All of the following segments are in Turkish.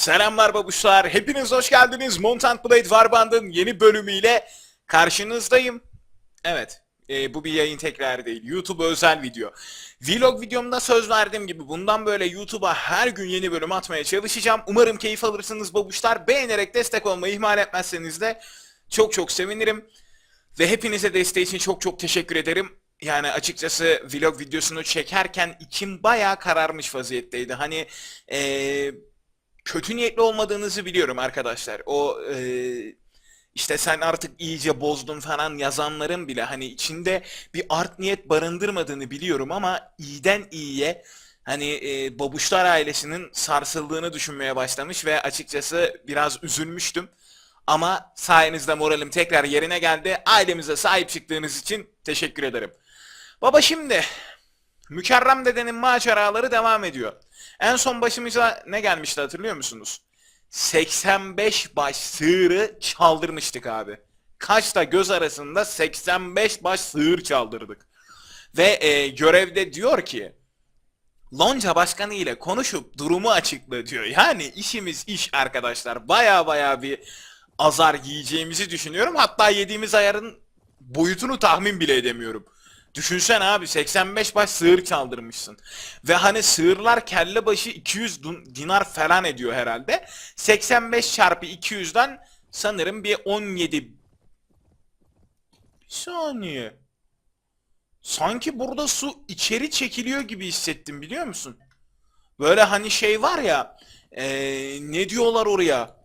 Selamlar babuşlar. Hepiniz hoş geldiniz. Montant Blade Warband'ın yeni bölümüyle karşınızdayım. Evet. e, bu bir yayın tekrar değil. YouTube özel video. Vlog videomda söz verdiğim gibi bundan böyle YouTube'a her gün yeni bölüm atmaya çalışacağım. Umarım keyif alırsınız babuşlar. Beğenerek destek olmayı ihmal etmezseniz de çok çok sevinirim. Ve hepinize desteği için çok çok teşekkür ederim. Yani açıkçası vlog videosunu çekerken içim bayağı kararmış vaziyetteydi. Hani eee kötü niyetli olmadığınızı biliyorum arkadaşlar. O eee, işte sen artık iyice bozdun falan yazanların bile hani içinde bir art niyet barındırmadığını biliyorum ama iyiden iyiye hani eee, babuşlar ailesinin sarsıldığını düşünmeye başlamış ve açıkçası biraz üzülmüştüm. Ama sayenizde moralim tekrar yerine geldi. Ailemize sahip çıktığınız için teşekkür ederim. Baba şimdi Mükerrem dedenin maceraları devam ediyor. En son başımıza ne gelmişti hatırlıyor musunuz? 85 baş sığırı çaldırmıştık abi. Kaçta göz arasında 85 baş sığır çaldırdık. Ve e, görevde diyor ki Lonca başkanı ile konuşup durumu açıkla diyor. Yani işimiz iş arkadaşlar. Baya baya bir azar yiyeceğimizi düşünüyorum. Hatta yediğimiz ayarın boyutunu tahmin bile edemiyorum. Düşünsen abi 85 baş sığır çaldırmışsın. Ve hani sığırlar kelle başı 200 dun- dinar falan ediyor herhalde. 85 çarpı 200'den sanırım bir 17 bir saniye. Sanki burada su içeri çekiliyor gibi hissettim biliyor musun? Böyle hani şey var ya eee, ne diyorlar oraya?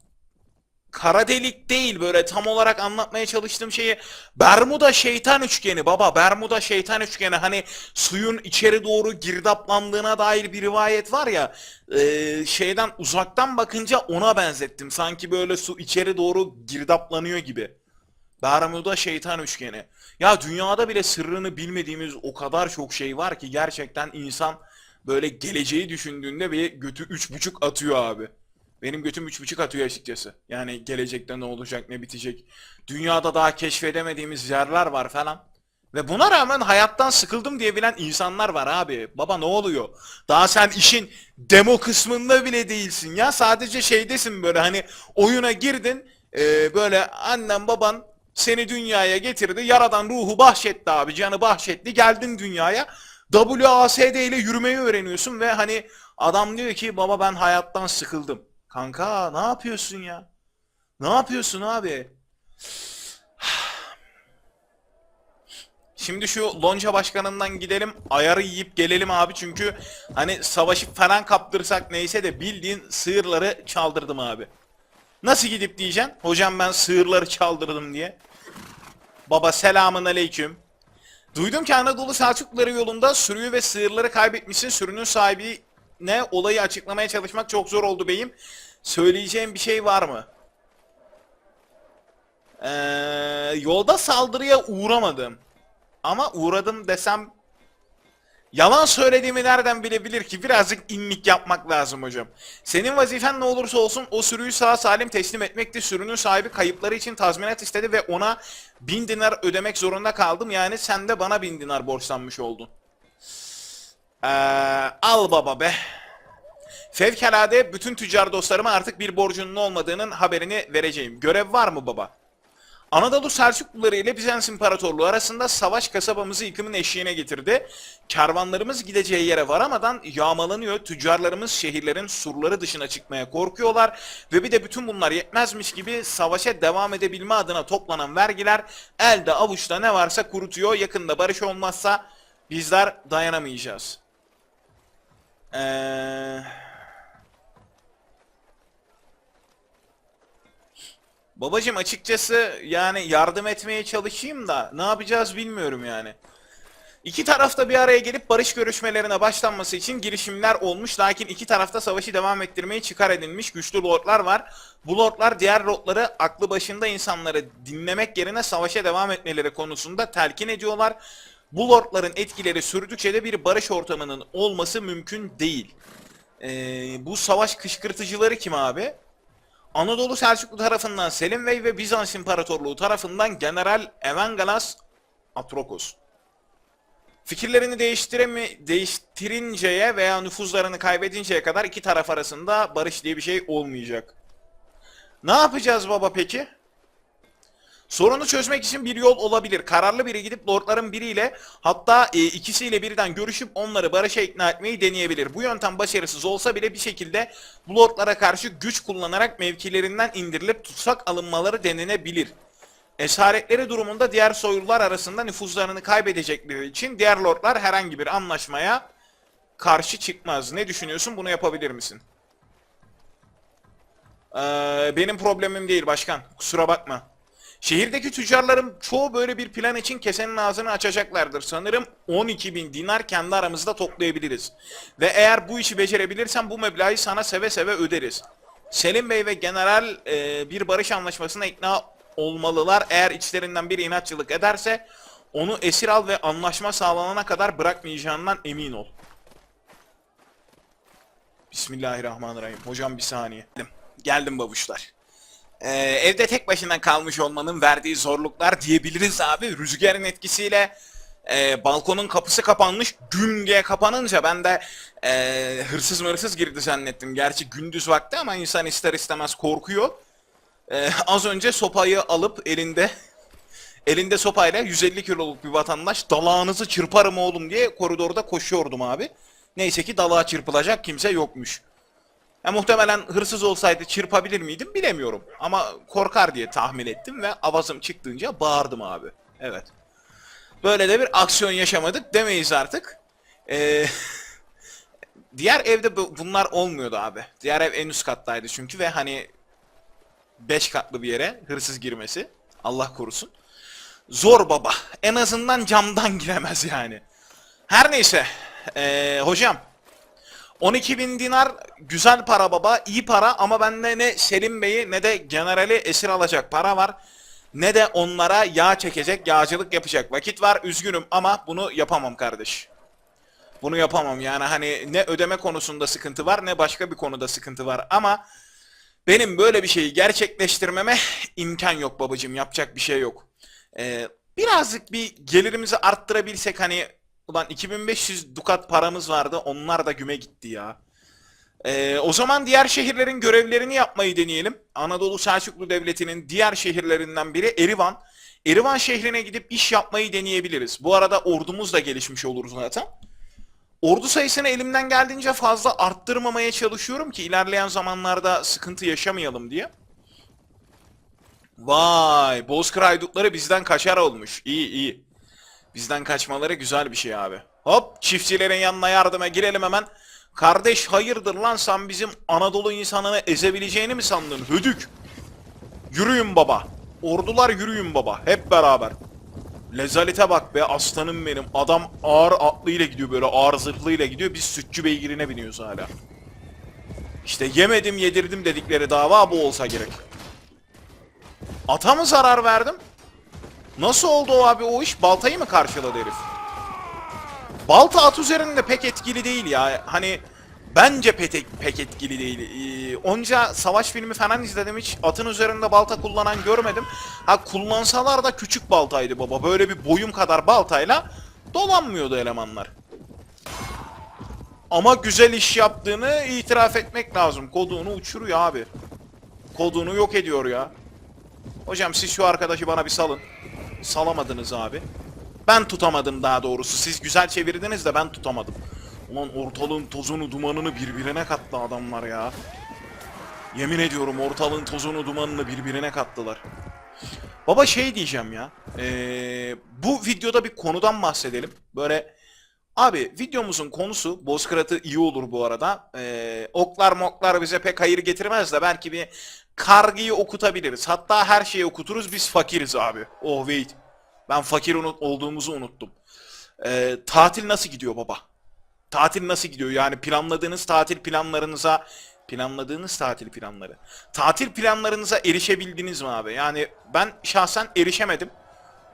Kara delik değil böyle tam olarak anlatmaya çalıştığım şeyi Bermuda şeytan üçgeni baba Bermuda şeytan üçgeni hani suyun içeri doğru girdaplandığına dair bir rivayet var ya eee, şeyden uzaktan bakınca ona benzettim sanki böyle su içeri doğru girdaplanıyor gibi. Bermuda şeytan üçgeni. Ya dünyada bile sırrını bilmediğimiz o kadar çok şey var ki gerçekten insan böyle geleceği düşündüğünde bir götü üç buçuk atıyor abi. Benim götüm üç buçuk atıyor açıkçası. Yani gelecekte ne olacak ne bitecek. Dünyada daha keşfedemediğimiz yerler var falan. Ve buna rağmen hayattan sıkıldım diyebilen insanlar var abi. Baba ne oluyor? Daha sen işin demo kısmında bile değilsin ya. Sadece şeydesin böyle hani oyuna girdin. e, böyle annen baban seni dünyaya getirdi. Yaradan ruhu bahşetti abi. Canı bahşetti. Geldin dünyaya. WASD ile yürümeyi öğreniyorsun ve hani adam diyor ki baba ben hayattan sıkıldım. Kanka ne yapıyorsun ya? Ne yapıyorsun abi? Şimdi şu lonca başkanından gidelim ayarı yiyip gelelim abi çünkü hani savaşı falan kaptırsak neyse de bildiğin sığırları çaldırdım abi. Nasıl gidip diyeceksin? Hocam ben sığırları çaldırdım diye. Baba selamın aleyküm. Duydum ki Anadolu Selçukluları yolunda sürüyü ve sığırları kaybetmişsin. Sürünün sahibine olayı açıklamaya çalışmak çok zor oldu beyim. Söyleyeceğim bir şey var mı? Ee, yolda saldırıya uğramadım. Ama uğradım desem Yalan söylediğimi nereden bilebilir ki? Birazcık inlik yapmak lazım hocam. Senin vazifen ne olursa olsun o sürüyü sağ salim teslim etmekti. Sürünün sahibi kayıpları için tazminat istedi ve ona bin dinar ödemek zorunda kaldım. Yani sen de bana bin dinar borçlanmış oldun. Ee, al baba be. Fevkalade bütün tüccar dostlarıma artık bir borcunun olmadığının haberini vereceğim. Görev var mı baba? Anadolu Selçukluları ile Bizans İmparatorluğu arasında savaş kasabamızı yıkımın eşiğine getirdi. Kervanlarımız gideceği yere varamadan yağmalanıyor. Tüccarlarımız şehirlerin surları dışına çıkmaya korkuyorlar. Ve bir de bütün bunlar yetmezmiş gibi savaşa devam edebilme adına toplanan vergiler elde avuçta ne varsa kurutuyor. Yakında barış olmazsa bizler dayanamayacağız. Eee... Babacım açıkçası yani yardım etmeye çalışayım da ne yapacağız bilmiyorum yani. İki tarafta bir araya gelip barış görüşmelerine başlanması için girişimler olmuş lakin iki tarafta savaşı devam ettirmeyi çıkar edilmiş güçlü lordlar var. Bu lordlar diğer lordları aklı başında insanları dinlemek yerine savaşa devam etmeleri konusunda telkin ediyorlar. Bu lordların etkileri sürdükçe de bir barış ortamının olması mümkün değil. Ee, bu savaş kışkırtıcıları kim abi? Anadolu Selçuklu tarafından Selim Bey ve Bizans İmparatorluğu tarafından General Evangelos Atrokos. Fikirlerini değiştiremi değiştirinceye veya nüfuzlarını kaybedinceye kadar iki taraf arasında barış diye bir şey olmayacak. Ne yapacağız baba peki? Sorunu çözmek için bir yol olabilir. Kararlı biri gidip lordların biriyle hatta e, ikisiyle birden görüşüp onları barışa ikna etmeyi deneyebilir. Bu yöntem başarısız olsa bile bir şekilde bu lordlara karşı güç kullanarak mevkilerinden indirilip tutsak alınmaları denenebilir. Esaretleri durumunda diğer soylular arasında nüfuzlarını kaybedecekleri için diğer lordlar herhangi bir anlaşmaya karşı çıkmaz. Ne düşünüyorsun? Bunu yapabilir misin? Ee, benim problemim değil başkan. Kusura bakma. Şehirdeki tüccarların çoğu böyle bir plan için kesenin ağzını açacaklardır. Sanırım 12 bin dinar kendi aramızda toplayabiliriz. Ve eğer bu işi becerebilirsen bu meblağı sana seve seve öderiz. Selim Bey ve General e, bir barış anlaşmasına ikna olmalılar. Eğer içlerinden biri inatçılık ederse onu esir al ve anlaşma sağlanana kadar bırakmayacağından emin ol. Bismillahirrahmanirrahim. Hocam bir saniye. Geldim, Geldim babuşlar. Ee, evde tek başına kalmış olmanın verdiği zorluklar diyebiliriz abi. Rüzgarın etkisiyle e, balkonun kapısı kapanmış. Güm diye kapanınca ben de e, hırsız mırsız girdi zannettim. Gerçi gündüz vakti ama insan ister istemez korkuyor. E, az önce sopayı alıp elinde elinde sopayla 150 kiloluk bir vatandaş dalağınızı çırparım oğlum diye koridorda koşuyordum abi. Neyse ki dalağa çırpılacak kimse yokmuş. Ya muhtemelen hırsız olsaydı çırpabilir miydim bilemiyorum. Ama korkar diye tahmin ettim ve avazım çıktığınca bağırdım abi. Evet. Böyle de bir aksiyon yaşamadık demeyiz artık. Ee, diğer evde bu- bunlar olmuyordu abi. Diğer ev en üst kattaydı çünkü ve hani 5 katlı bir yere hırsız girmesi. Allah korusun. Zor baba. En azından camdan giremez yani. Her neyse. Ee, hocam 12 bin dinar güzel para baba, iyi para ama bende ne Selim Bey'i ne de generali esir alacak para var. Ne de onlara yağ çekecek, yağcılık yapacak vakit var. Üzgünüm ama bunu yapamam kardeş. Bunu yapamam yani hani ne ödeme konusunda sıkıntı var ne başka bir konuda sıkıntı var ama benim böyle bir şeyi gerçekleştirmeme imkan yok babacığım yapacak bir şey yok. Ee, birazcık bir gelirimizi arttırabilsek hani ulan 2500 dukat paramız vardı onlar da güme gitti ya. Ee, o zaman diğer şehirlerin görevlerini yapmayı deneyelim. Anadolu Selçuklu Devleti'nin diğer şehirlerinden biri Erivan. Erivan şehrine gidip iş yapmayı deneyebiliriz. Bu arada ordumuz da gelişmiş olur zaten. Ordu sayısını elimden geldiğince fazla arttırmamaya çalışıyorum ki ilerleyen zamanlarda sıkıntı yaşamayalım diye. Vay, Bozkır haydutları bizden kaçar olmuş. İyi iyi. Bizden kaçmaları güzel bir şey abi. Hop çiftçilerin yanına yardıma girelim hemen. Kardeş hayırdır lan sen bizim Anadolu insanını ezebileceğini mi sandın hödük? Yürüyün baba. Ordular yürüyün baba. Hep beraber. Lezalete bak be aslanım benim. Adam ağır atlıyla gidiyor böyle ağır zırhlıyla gidiyor. Biz sütçü beygirine biniyoruz hala. İşte yemedim yedirdim dedikleri dava bu olsa gerek. Ata mı zarar verdim? Nasıl oldu o abi o iş? Baltayı mı karşıladı herif? Balta at üzerinde pek etkili değil ya. Hani bence pek, pek etkili değil. Ee, onca savaş filmi falan izledim hiç atın üzerinde balta kullanan görmedim. Ha kullansalar da küçük baltaydı baba. Böyle bir boyum kadar baltayla dolanmıyordu elemanlar. Ama güzel iş yaptığını itiraf etmek lazım. Kodunu uçuruyor abi. Kodunu yok ediyor ya. Hocam siz şu arkadaşı bana bir salın. Salamadınız abi. Ben tutamadım daha doğrusu. Siz güzel çevirdiniz de ben tutamadım. Ulan ortalığın tozunu dumanını birbirine kattı adamlar ya. Yemin ediyorum ortalığın tozunu dumanını birbirine kattılar. Baba şey diyeceğim ya. Ee, bu videoda bir konudan bahsedelim. Böyle Abi videomuzun konusu Bozkırat'ı iyi olur bu arada. Ee, oklar moklar bize pek hayır getirmez de belki bir kargıyı okutabiliriz. Hatta her şeyi okuturuz biz fakiriz abi. Oh wait. Ben fakir unut olduğumuzu unuttum. Ee, tatil nasıl gidiyor baba? Tatil nasıl gidiyor? Yani planladığınız tatil planlarınıza planladığınız tatil planları. Tatil planlarınıza erişebildiniz mi abi? Yani ben şahsen erişemedim.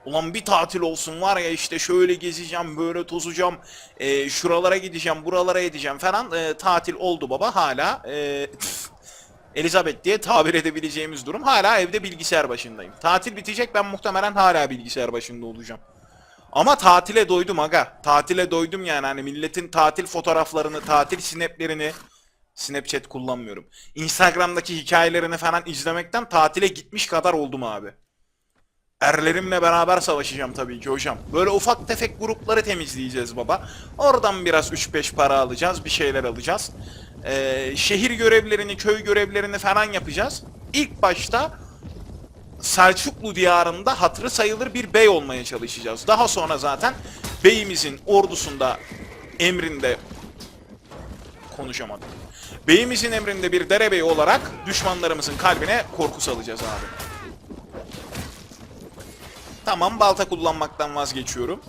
Ulan bir tatil olsun var ya işte şöyle gezeceğim, böyle tozacağım, e, şuralara gideceğim, buralara edeceğim falan. E, tatil oldu baba hala. E, Elizabeth diye tabir edebileceğimiz durum. Hala evde bilgisayar başındayım. Tatil bitecek ben muhtemelen hala bilgisayar başında olacağım. Ama tatile doydum aga. Tatile doydum yani hani milletin tatil fotoğraflarını, tatil snaplerini Snapchat kullanmıyorum. Instagram'daki hikayelerini falan izlemekten tatile gitmiş kadar oldum abi. Erlerimle beraber savaşacağım tabii ki hocam. Böyle ufak tefek grupları temizleyeceğiz baba. Oradan biraz 3-5 para alacağız, bir şeyler alacağız. Ee, şehir görevlerini, köy görevlerini falan yapacağız. İlk başta Selçuklu diyarında hatırı sayılır bir bey olmaya çalışacağız. Daha sonra zaten beyimizin ordusunda emrinde konuşamadım. Beyimizin emrinde bir derebey olarak düşmanlarımızın kalbine korku salacağız abi. Tamam balta kullanmaktan vazgeçiyorum.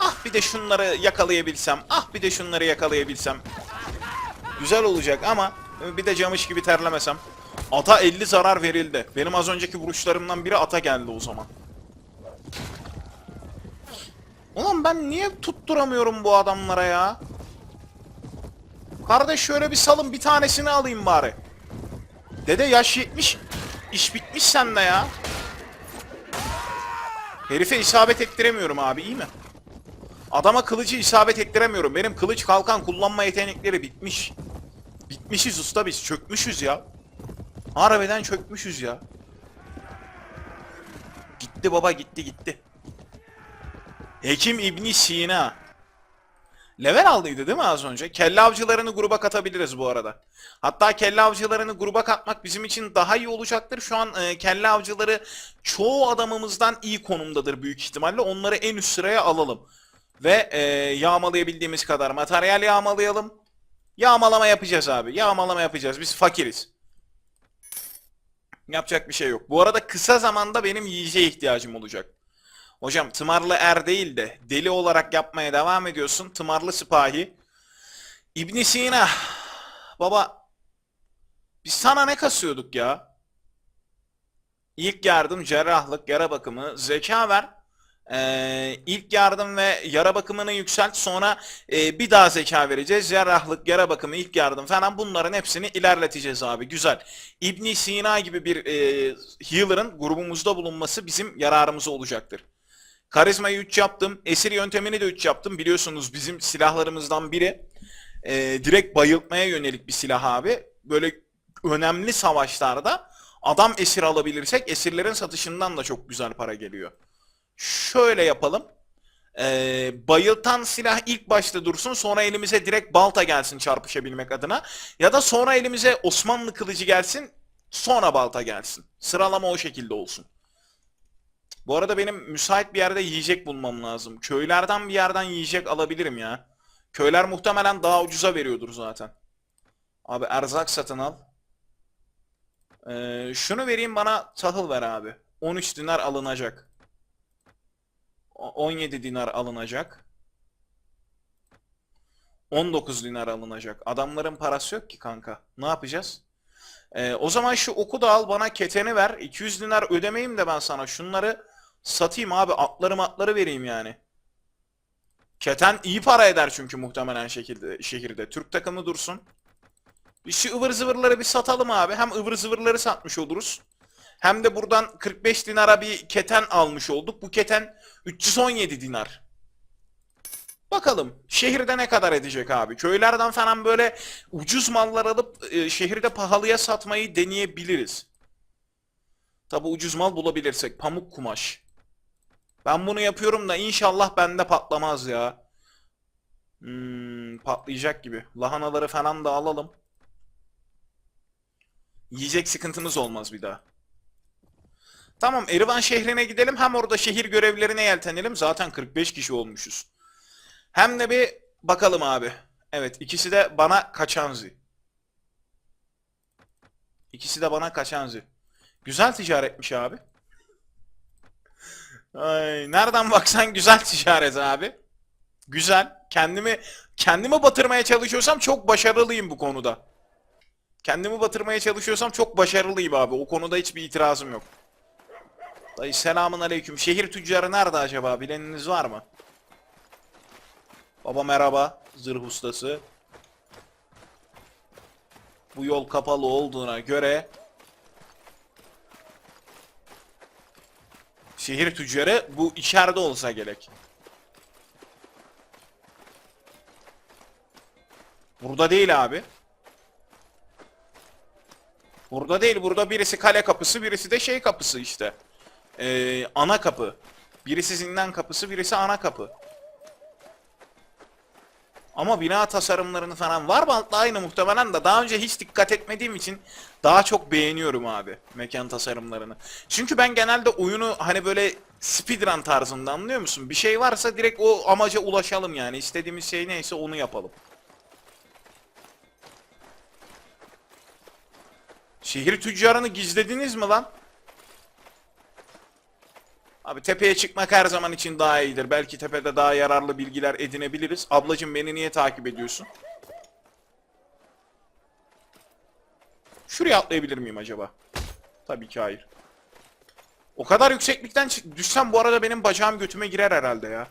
Ah bir de şunları yakalayabilsem. Ah bir de şunları yakalayabilsem. Güzel olacak ama bir de camış gibi terlemesem. Ata 50 zarar verildi. Benim az önceki vuruşlarımdan biri ata geldi o zaman. Ulan ben niye tutturamıyorum bu adamlara ya? Kardeş şöyle bir salın bir tanesini alayım bari. Dede yaş 70. İş bitmiş sende ya. Herife isabet ettiremiyorum abi iyi mi? Adama kılıcı isabet ettiremiyorum. Benim kılıç kalkan kullanma yetenekleri bitmiş. Bitmişiz usta biz. Çökmüşüz ya. Harbiden çökmüşüz ya. Gitti baba gitti gitti. Hekim İbni Sina. Level aldıydı değil mi az önce? Kelle avcılarını gruba katabiliriz bu arada. Hatta kelle avcılarını gruba katmak bizim için daha iyi olacaktır. Şu an e, kelle avcıları çoğu adamımızdan iyi konumdadır büyük ihtimalle. Onları en üst sıraya alalım. Ve e, yağmalayabildiğimiz kadar materyal yağmalayalım. Yağmalama yapacağız abi. Yağmalama yapacağız. Biz fakiriz. Yapacak bir şey yok. Bu arada kısa zamanda benim yiyeceğe ihtiyacım olacak. Hocam tımarlı er değil de deli olarak yapmaya devam ediyorsun. Tımarlı sipahi. İbn Sina. Baba biz sana ne kasıyorduk ya? İlk yardım, cerrahlık, yara bakımı, zeka ver. Ee, ilk yardım ve yara bakımını yükselt. Sonra e, bir daha zeka vereceğiz. Cerrahlık, yara bakımı, ilk yardım falan bunların hepsini ilerleteceğiz abi. Güzel. İbn Sina gibi bir e, healer'ın grubumuzda bulunması bizim yararımıza olacaktır. Karizmayı 3 yaptım. Esir yöntemini de 3 yaptım. Biliyorsunuz bizim silahlarımızdan biri e, direkt bayıltmaya yönelik bir silah abi. Böyle önemli savaşlarda adam esir alabilirsek esirlerin satışından da çok güzel para geliyor. Şöyle yapalım. Ee, bayıltan silah ilk başta dursun sonra elimize direkt balta gelsin çarpışabilmek adına. Ya da sonra elimize Osmanlı kılıcı gelsin sonra balta gelsin. Sıralama o şekilde olsun. Bu arada benim müsait bir yerde yiyecek bulmam lazım. Köylerden bir yerden yiyecek alabilirim ya. Köyler muhtemelen daha ucuza veriyordur zaten. Abi erzak satın al. Ee, şunu vereyim bana tahıl ver abi. 13 dinar alınacak. O- 17 dinar alınacak. 19 dinar alınacak. Adamların parası yok ki kanka. Ne yapacağız? Ee, o zaman şu oku da al bana keteni ver. 200 dinar ödemeyim de ben sana. Şunları satayım abi. Atları matları vereyim yani. Keten iyi para eder çünkü muhtemelen şekilde, şehirde. Türk takımı dursun. Bir şu ıvır zıvırları bir satalım abi. Hem ıvır zıvırları satmış oluruz. Hem de buradan 45 dinara bir keten almış olduk. Bu keten 317 dinar. Bakalım şehirde ne kadar edecek abi? Köylerden falan böyle ucuz mallar alıp e, şehirde pahalıya satmayı deneyebiliriz. Tabi ucuz mal bulabilirsek. Pamuk kumaş. Ben bunu yapıyorum da inşallah bende patlamaz ya. Hmm, patlayacak gibi. Lahanaları falan da alalım. Yiyecek sıkıntımız olmaz bir daha. Tamam Erivan şehrine gidelim. Hem orada şehir görevlerine yeltenelim. Zaten 45 kişi olmuşuz. Hem de bir bakalım abi. Evet ikisi de bana kaçanzi. İkisi de bana kaçanzi. Güzel ticaretmiş abi. Ay, nereden baksan güzel ticaret abi. Güzel. Kendimi kendimi batırmaya çalışıyorsam çok başarılıyım bu konuda. Kendimi batırmaya çalışıyorsam çok başarılıyım abi. O konuda hiçbir itirazım yok. Dayı selamun aleyküm. Şehir tüccarı nerede acaba? Bileniniz var mı? Baba merhaba. Zırh ustası. Bu yol kapalı olduğuna göre Şehir tüccarı bu içeride olsa gerek. Burada değil abi. Burada değil. Burada birisi kale kapısı, birisi de şey kapısı işte. Ee, ana kapı. Birisi zindan kapısı, birisi ana kapı. Ama bina tasarımlarını falan var bantla aynı muhtemelen de daha önce hiç dikkat etmediğim için daha çok beğeniyorum abi mekan tasarımlarını. Çünkü ben genelde oyunu hani böyle speedrun tarzında anlıyor musun? Bir şey varsa direkt o amaca ulaşalım yani. İstediğimiz şey neyse onu yapalım. Şehir tüccarını gizlediniz mi lan? Abi tepeye çıkmak her zaman için daha iyidir. Belki tepede daha yararlı bilgiler edinebiliriz. Ablacım beni niye takip ediyorsun? Şuraya atlayabilir miyim acaba? Tabii ki hayır. O kadar yükseklikten düşsem bu arada benim bacağım götüme girer herhalde ya.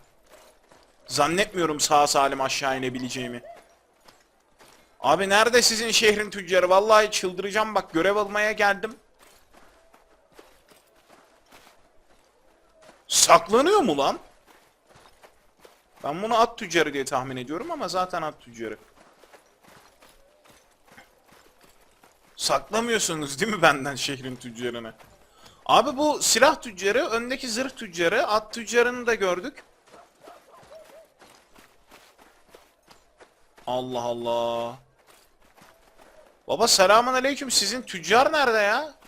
Zannetmiyorum sağ salim aşağı inebileceğimi. Abi nerede sizin şehrin tüccarı? Vallahi çıldıracağım bak görev almaya geldim. Saklanıyor mu lan? Ben bunu at tüccarı diye tahmin ediyorum ama zaten at tüccarı. Saklamıyorsunuz değil mi benden şehrin tüccarını? Abi bu silah tüccarı, öndeki zırh tüccarı, at tüccarını da gördük. Allah Allah. Baba selamun aleyküm. Sizin tüccar nerede ya?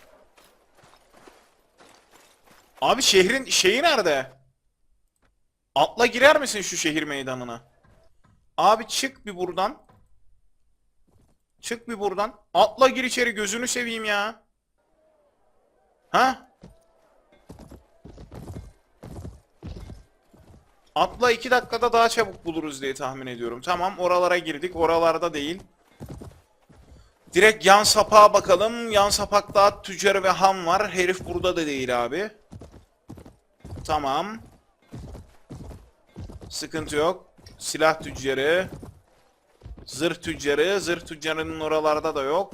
Abi şehrin şeyi nerede? Atla girer misin şu şehir meydanına? Abi çık bir buradan. Çık bir buradan. Atla gir içeri gözünü seveyim ya. Ha? Atla iki dakikada daha çabuk buluruz diye tahmin ediyorum. Tamam oralara girdik. Oralarda değil. Direkt yan sapağa bakalım. Yan sapakta at tüccarı ve ham var. Herif burada da değil abi. Tamam. Sıkıntı yok. Silah tüccarı. Zırh tüccarı. Zırh tüccarının oralarda da yok.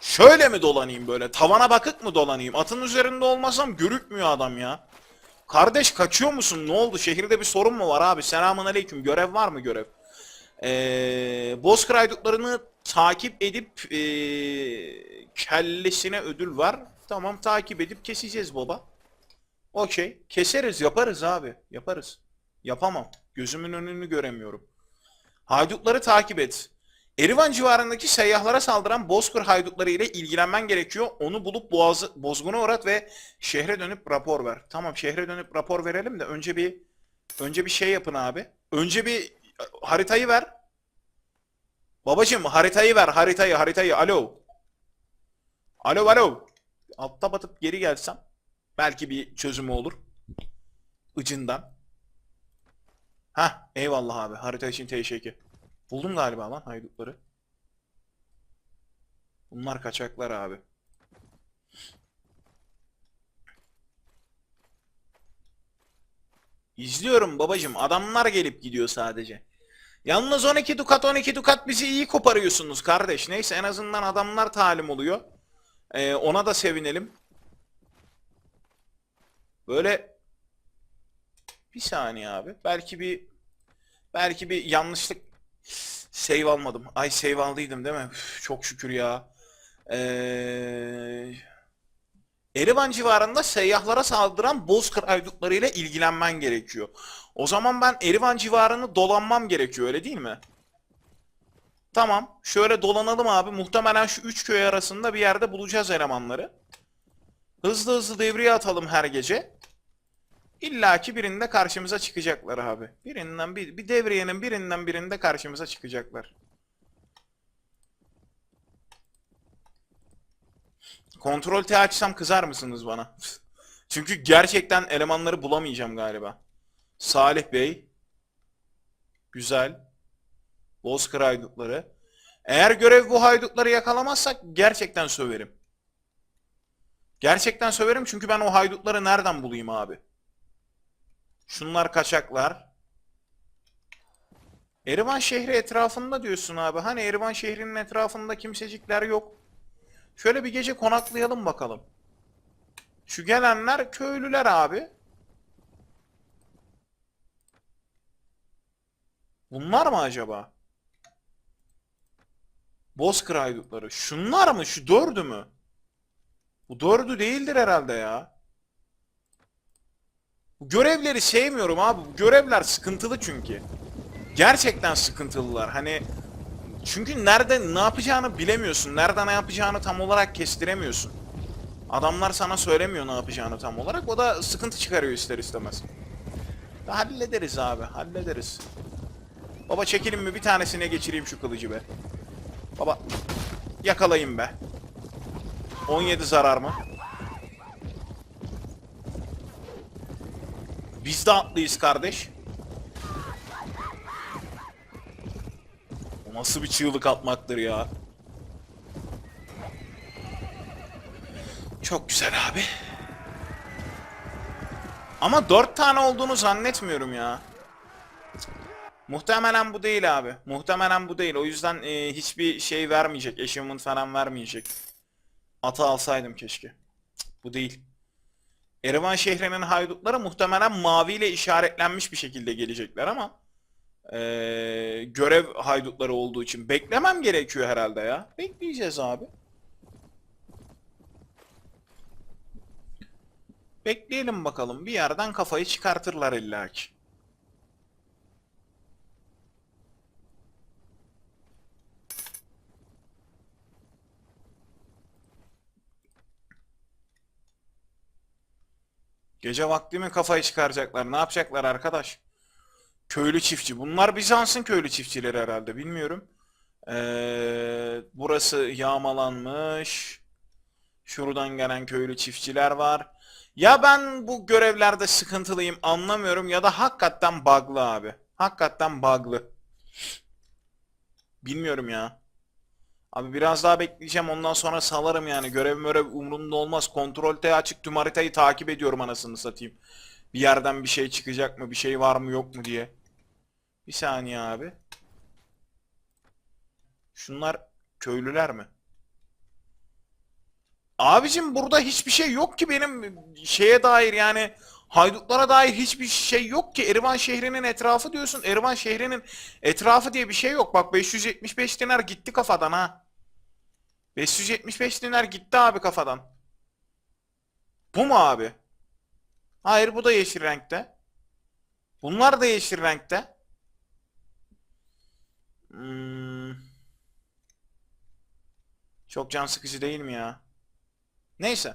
Şöyle mi dolanayım böyle? Tavana bakık mı dolanayım? Atın üzerinde olmasam görükmüyor adam ya. Kardeş kaçıyor musun? Ne oldu? Şehirde bir sorun mu var abi? Selamun aleyküm. Görev var mı görev? Ee, Bozkır takip edip ee, kellesine ödül var. Tamam takip edip keseceğiz baba. Okey. Keseriz yaparız abi. Yaparız. Yapamam. Gözümün önünü göremiyorum. Haydutları takip et. Erivan civarındaki seyyahlara saldıran Bozkır haydutları ile ilgilenmen gerekiyor. Onu bulup boğazı, bozguna uğrat ve şehre dönüp rapor ver. Tamam şehre dönüp rapor verelim de önce bir önce bir şey yapın abi. Önce bir haritayı ver. Babacım haritayı ver haritayı haritayı alo. Alo alo. Altta batıp geri gelsem belki bir çözümü olur. Ucundan. Ha eyvallah abi harita için teşekkür. Buldum galiba lan haydutları. Bunlar kaçaklar abi. İzliyorum babacım. Adamlar gelip gidiyor sadece. Yalnız 12 dukat 12 dukat bizi iyi koparıyorsunuz kardeş. Neyse en azından adamlar talim oluyor. Ee, ona da sevinelim. Böyle bir saniye abi. Belki bir belki bir yanlışlık save almadım. Ay save aldıydım değil mi? Üf, çok şükür ya. Ee, Erivan civarında seyyahlara saldıran Bozkır haydutları ile ilgilenmen gerekiyor. O zaman ben Erivan civarını dolanmam gerekiyor öyle değil mi? Tamam. Şöyle dolanalım abi. Muhtemelen şu üç köy arasında bir yerde bulacağız elemanları. Hızlı hızlı devriye atalım her gece. İlla ki birinde karşımıza çıkacaklar abi. Birinden bir, bir devriyenin birinden birinde karşımıza çıkacaklar. Kontrol T açsam kızar mısınız bana? Çünkü gerçekten elemanları bulamayacağım galiba. Salih Bey. Güzel. Bozkır haydutları. Eğer görev bu haydutları yakalamazsak gerçekten söverim. Gerçekten söverim çünkü ben o haydutları nereden bulayım abi? Şunlar kaçaklar. Erivan şehri etrafında diyorsun abi. Hani Erivan şehrinin etrafında kimsecikler yok. Şöyle bir gece konaklayalım bakalım. Şu gelenler köylüler abi. Bunlar mı acaba? Bozkır haydutları. Şunlar mı? Şu dördü mü? Bu dördü değildir herhalde ya. Bu görevleri sevmiyorum abi. Bu görevler sıkıntılı çünkü. Gerçekten sıkıntılılar. Hani çünkü nerede ne yapacağını bilemiyorsun. Nerede ne yapacağını tam olarak kestiremiyorsun. Adamlar sana söylemiyor ne yapacağını tam olarak. O da sıkıntı çıkarıyor ister istemez. Da hallederiz abi. Hallederiz. Baba çekilin mi bir tanesine geçireyim şu kılıcı be. Baba yakalayın be. 17 zarar mı? Biz de atlıyız kardeş. O nasıl bir çığlık atmaktır ya. Çok güzel abi. Ama dört tane olduğunu zannetmiyorum ya. Muhtemelen bu değil abi. Muhtemelen bu değil. O yüzden e, hiçbir şey vermeyecek. Achievement falan vermeyecek. Atı alsaydım keşke. Bu değil. Erivan şehrinin haydutları muhtemelen maviyle işaretlenmiş bir şekilde gelecekler ama e, görev haydutları olduğu için beklemem gerekiyor herhalde ya. Bekleyeceğiz abi. Bekleyelim bakalım. Bir yerden kafayı çıkartırlar illaki. Gece vakti mi kafayı çıkaracaklar? Ne yapacaklar arkadaş? Köylü çiftçi. Bunlar Bizans'ın köylü çiftçileri herhalde. Bilmiyorum. Ee, burası yağmalanmış. Şuradan gelen köylü çiftçiler var. Ya ben bu görevlerde sıkıntılıyım anlamıyorum ya da hakikaten bug'lı abi. Hakikaten bug'lı. Bilmiyorum ya. Abi biraz daha bekleyeceğim ondan sonra salarım yani. Görev mörev umurumda olmaz. Kontrol T açık tüm haritayı takip ediyorum anasını satayım. Bir yerden bir şey çıkacak mı? Bir şey var mı yok mu diye. Bir saniye abi. Şunlar köylüler mi? Abicim burada hiçbir şey yok ki benim şeye dair yani haydutlara dair hiçbir şey yok ki. Erivan şehrinin etrafı diyorsun. Erivan şehrinin etrafı diye bir şey yok. Bak 575 dinar gitti kafadan ha. 575 dinar gitti abi kafadan. Bu mu abi? Hayır bu da yeşil renkte. Bunlar da yeşil renkte. Hmm. Çok can sıkıcı değil mi ya? Neyse.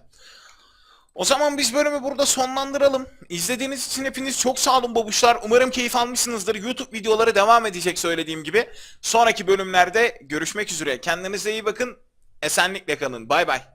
O zaman biz bölümü burada sonlandıralım. İzlediğiniz için hepiniz çok sağ olun babuşlar. Umarım keyif almışsınızdır. YouTube videoları devam edecek söylediğim gibi. Sonraki bölümlerde görüşmek üzere. Kendinize iyi bakın. Esenlikle kalın. Bay bay.